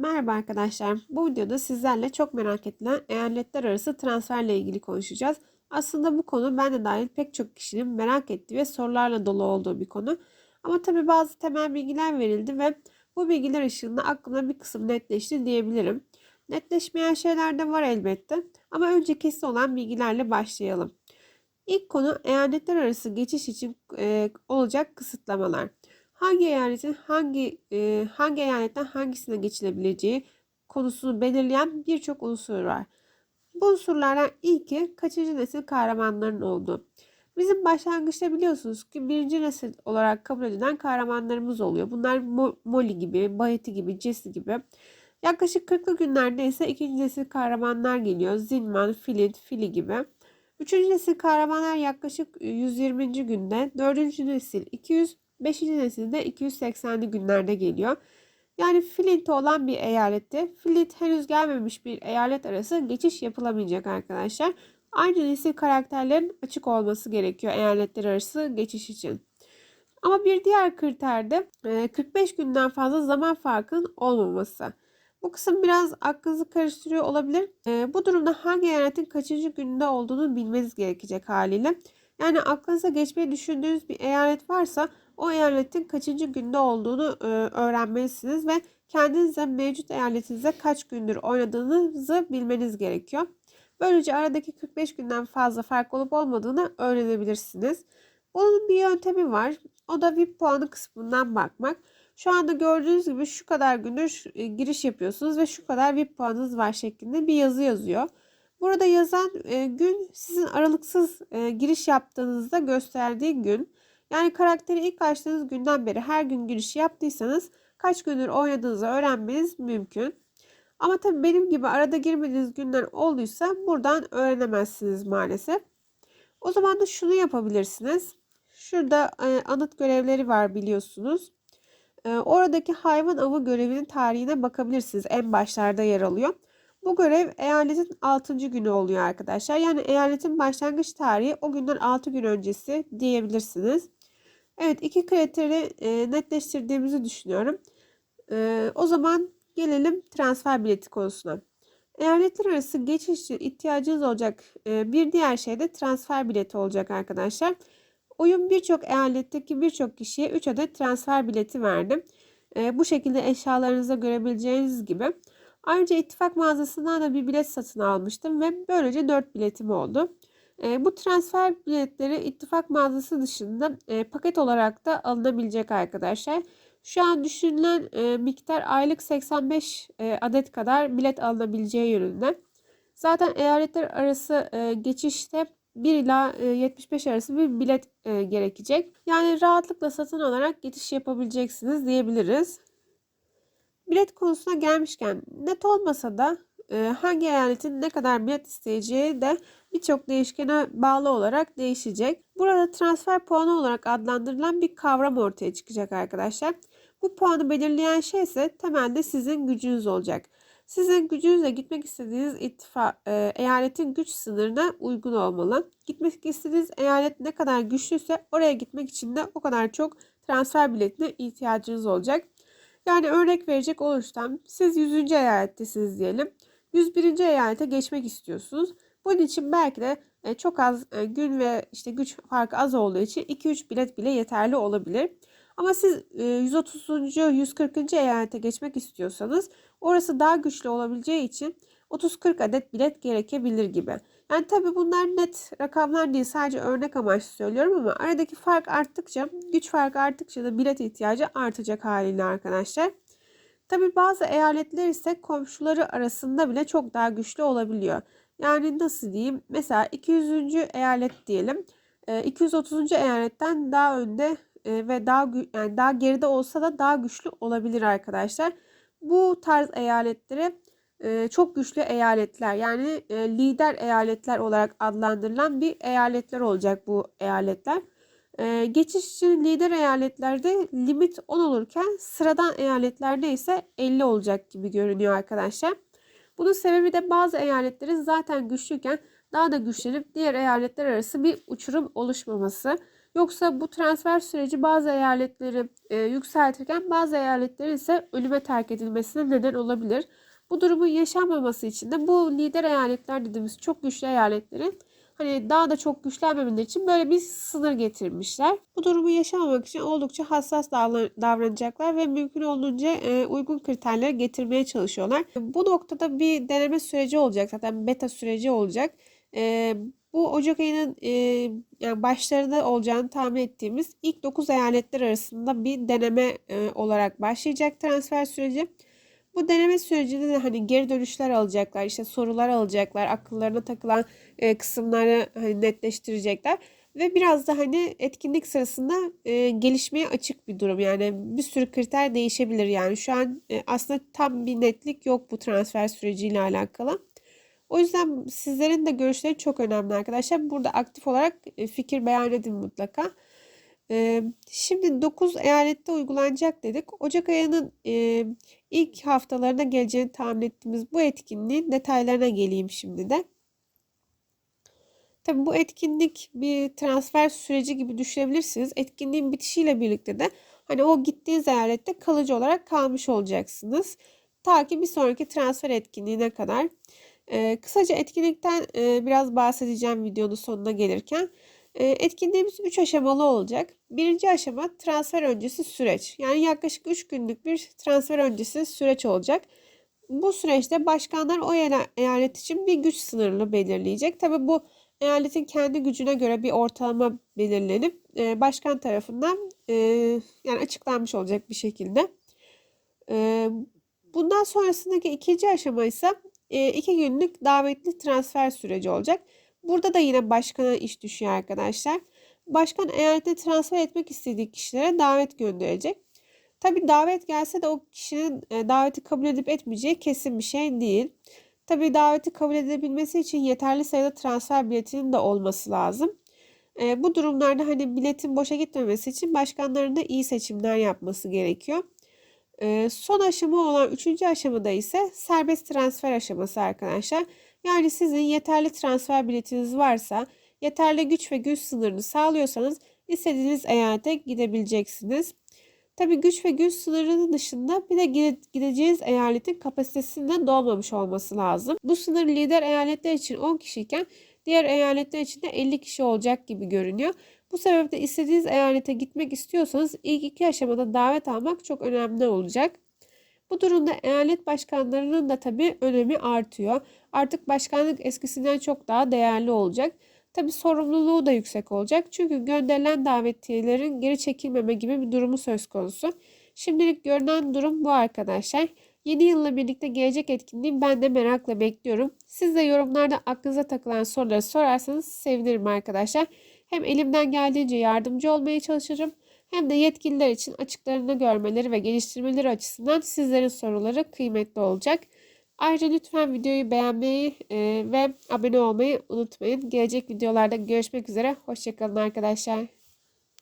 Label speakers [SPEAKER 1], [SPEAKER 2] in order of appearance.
[SPEAKER 1] Merhaba arkadaşlar. Bu videoda sizlerle çok merak edilen eyaletler arası transferle ilgili konuşacağız. Aslında bu konu ben de dahil pek çok kişinin merak ettiği ve sorularla dolu olduğu bir konu. Ama tabii bazı temel bilgiler verildi ve bu bilgiler ışığında aklımda bir kısım netleşti diyebilirim. Netleşmeyen şeyler de var elbette ama önce kesin olan bilgilerle başlayalım. İlk konu eyaletler arası geçiş için e, olacak kısıtlamalar hangi eyaletin hangi e, hangi eyaletten hangisine geçilebileceği konusunu belirleyen birçok unsur var. Bu unsurlardan ilki kaçıncı nesil kahramanların olduğu. Bizim başlangıçta biliyorsunuz ki birinci nesil olarak kabul edilen kahramanlarımız oluyor. Bunlar Molly gibi, Bayeti gibi, Jesse gibi. Yaklaşık 40'lı günlerde ise ikinci nesil kahramanlar geliyor. Zinman, Philip, Philly gibi. Üçüncü nesil kahramanlar yaklaşık 120. günde. Dördüncü nesil 200, 5. nesilde 280'li günlerde geliyor. Yani Flint olan bir eyalette Flint henüz gelmemiş bir eyalet arası geçiş yapılamayacak arkadaşlar. Aynı nesil karakterlerin açık olması gerekiyor eyaletler arası geçiş için. Ama bir diğer kriter de 45 günden fazla zaman farkının olmaması. Bu kısım biraz aklınızı karıştırıyor olabilir. E, bu durumda hangi eyaletin kaçıncı gününde olduğunu bilmeniz gerekecek haliyle. Yani aklınıza geçmeyi düşündüğünüz bir eyalet varsa o eyaletin kaçıncı günde olduğunu e, öğrenmelisiniz ve kendinize mevcut eyaletinizde kaç gündür oynadığınızı bilmeniz gerekiyor. Böylece aradaki 45 günden fazla fark olup olmadığını öğrenebilirsiniz. Bunun bir yöntemi var. O da VIP puanı kısmından bakmak. Şu anda gördüğünüz gibi şu kadar gündür e, giriş yapıyorsunuz ve şu kadar VIP puanınız var şeklinde bir yazı yazıyor. Burada yazan e, gün sizin aralıksız giriş yaptığınızda gösterdiği gün. Yani karakteri ilk açtığınız günden beri her gün giriş yaptıysanız kaç gündür oynadığınızı öğrenmeniz mümkün. Ama tabii benim gibi arada girmediğiniz günler olduysa buradan öğrenemezsiniz maalesef. O zaman da şunu yapabilirsiniz. Şurada e, anıt görevleri var biliyorsunuz. E, oradaki hayvan avı görevinin tarihine bakabilirsiniz. En başlarda yer alıyor. Bu görev eyaletin 6. günü oluyor arkadaşlar. Yani eyaletin başlangıç tarihi o günden 6 gün öncesi diyebilirsiniz. Evet iki kriteri e, netleştirdiğimizi düşünüyorum. E, o zaman gelelim transfer bileti konusuna. Eyaletler arası geçiş için ihtiyacınız olacak e, bir diğer şey de transfer bileti olacak arkadaşlar. Oyun birçok eyaletteki birçok kişiye 3 adet transfer bileti verdi. E, bu şekilde eşyalarınızda görebileceğiniz gibi. Ayrıca ittifak mağazasından da bir bilet satın almıştım ve böylece 4 biletim oldu. E, bu transfer biletleri ittifak mağazası dışında e, paket olarak da alınabilecek arkadaşlar. Şu an düşünülen e, miktar aylık 85 e, adet kadar bilet alınabileceği yönünde. Zaten eyaletler arası e, geçişte 1 ila e, 75 arası bir bilet e, gerekecek. Yani rahatlıkla satın alarak geçiş yapabileceksiniz diyebiliriz. Bilet konusuna gelmişken net olmasa da e, hangi eyaletin ne kadar bilet isteyeceği de birçok değişkene bağlı olarak değişecek. Burada transfer puanı olarak adlandırılan bir kavram ortaya çıkacak arkadaşlar. Bu puanı belirleyen şey ise temelde sizin gücünüz olacak. Sizin gücünüzle gitmek istediğiniz ittifak, e, eyaletin güç sınırına uygun olmalı. Gitmek istediğiniz eyalet ne kadar güçlüyse oraya gitmek için de o kadar çok transfer biletine ihtiyacınız olacak. Yani örnek verecek olursam siz 100. eyalettesiniz diyelim. 101. eyalete geçmek istiyorsunuz. Bunun için belki de e, çok az e, gün ve işte güç farkı az olduğu için 2-3 bilet bile yeterli olabilir. Ama siz 130. E, 140. eyalete geçmek istiyorsanız orası daha güçlü olabileceği için 30-40 adet bilet gerekebilir gibi. Yani tabii bunlar net rakamlar değil sadece örnek amaçlı söylüyorum ama aradaki fark arttıkça güç farkı arttıkça da bilet ihtiyacı artacak haliyle arkadaşlar. Tabii bazı eyaletler ise komşuları arasında bile çok daha güçlü olabiliyor. Yani nasıl diyeyim? Mesela 200. eyalet diyelim. 230. eyaletten daha önde ve daha yani daha geride olsa da daha güçlü olabilir arkadaşlar. Bu tarz eyaletlere çok güçlü eyaletler yani lider eyaletler olarak adlandırılan bir eyaletler olacak bu eyaletler. Geçiş için lider eyaletlerde limit 10 olurken sıradan eyaletlerde ise 50 olacak gibi görünüyor arkadaşlar. Bunun sebebi de bazı eyaletlerin zaten güçlüyken daha da güçlenip diğer eyaletler arası bir uçurum oluşmaması. Yoksa bu transfer süreci bazı eyaletleri e, yükseltirken bazı eyaletlerin ise ölüme terk edilmesine neden olabilir. Bu durumun yaşanmaması için de bu lider eyaletler dediğimiz çok güçlü eyaletlerin hani daha da çok güçlenmemeleri için böyle bir sınır getirmişler. Bu durumu yaşamamak için oldukça hassas davranacaklar ve mümkün olduğunca e, uygun kriterleri getirmeye çalışıyorlar. Bu noktada bir deneme süreci olacak zaten beta süreci olacak. E, bu Ocak ayının e, başlarında olacağını tahmin ettiğimiz ilk 9 eyaletler arasında bir deneme olarak başlayacak transfer süreci. Bu deneme sürecinde de hani geri dönüşler alacaklar, işte sorular alacaklar, akıllarına takılan e, kısımları hani netleştirecekler ve biraz da hani etkinlik sırasında e, gelişmeye açık bir durum. Yani bir sürü kriter değişebilir yani. Şu an e, aslında tam bir netlik yok bu transfer süreciyle alakalı. O yüzden sizlerin de görüşleri çok önemli arkadaşlar. Burada aktif olarak e, fikir beyan edin mutlaka. Şimdi 9 eyalette uygulanacak dedik. Ocak ayının ilk haftalarına geleceğini tahmin ettiğimiz bu etkinliğin detaylarına geleyim şimdi de. Tabii bu etkinlik bir transfer süreci gibi düşünebilirsiniz. Etkinliğin bitişiyle birlikte de hani o gittiğiniz eyalette kalıcı olarak kalmış olacaksınız. Ta ki bir sonraki transfer etkinliğine kadar. Ee, kısaca etkinlikten e, biraz bahsedeceğim videonun sonuna gelirken. E, etkinliğimiz 3 aşamalı olacak. Birinci aşama transfer öncesi süreç. Yani yaklaşık 3 günlük bir transfer öncesi süreç olacak. Bu süreçte başkanlar o eyalet için bir güç sınırını belirleyecek. Tabi bu eyaletin kendi gücüne göre bir ortalama belirlenip e, başkan tarafından e, yani açıklanmış olacak bir şekilde. E, bundan sonrasındaki ikinci aşama ise iki günlük davetli transfer süreci olacak. Burada da yine başkana iş düşüyor arkadaşlar. Başkan eyalete transfer etmek istediği kişilere davet gönderecek. Tabi davet gelse de o kişinin e, daveti kabul edip etmeyeceği kesin bir şey değil. Tabi daveti kabul edebilmesi için yeterli sayıda transfer biletinin de olması lazım. E, bu durumlarda hani biletin boşa gitmemesi için başkanların da iyi seçimler yapması gerekiyor. E, son aşama olan üçüncü aşamada ise serbest transfer aşaması arkadaşlar. Yani sizin yeterli transfer biletiniz varsa, yeterli güç ve güç sınırını sağlıyorsanız istediğiniz eyalete gidebileceksiniz. Tabi güç ve güç sınırının dışında bir de gideceğiniz eyaletin kapasitesinde dolmamış olması lazım. Bu sınır lider eyaletler için 10 kişiyken diğer eyaletler için de 50 kişi olacak gibi görünüyor. Bu sebeple istediğiniz eyalete gitmek istiyorsanız ilk iki aşamada davet almak çok önemli olacak. Bu durumda eyalet başkanlarının da tabii önemi artıyor. Artık başkanlık eskisinden çok daha değerli olacak. Tabii sorumluluğu da yüksek olacak. Çünkü gönderilen davetiyelerin geri çekilmeme gibi bir durumu söz konusu. Şimdilik görünen durum bu arkadaşlar. Yeni yılla birlikte gelecek etkinliği ben de merakla bekliyorum. Siz de yorumlarda aklınıza takılan soruları sorarsanız sevinirim arkadaşlar. Hem elimden geldiğince yardımcı olmaya çalışırım hem de yetkililer için açıklarını görmeleri ve geliştirmeleri açısından sizlerin soruları kıymetli olacak. Ayrıca lütfen videoyu beğenmeyi e, ve abone olmayı unutmayın. Gelecek videolarda görüşmek üzere. Hoşçakalın arkadaşlar.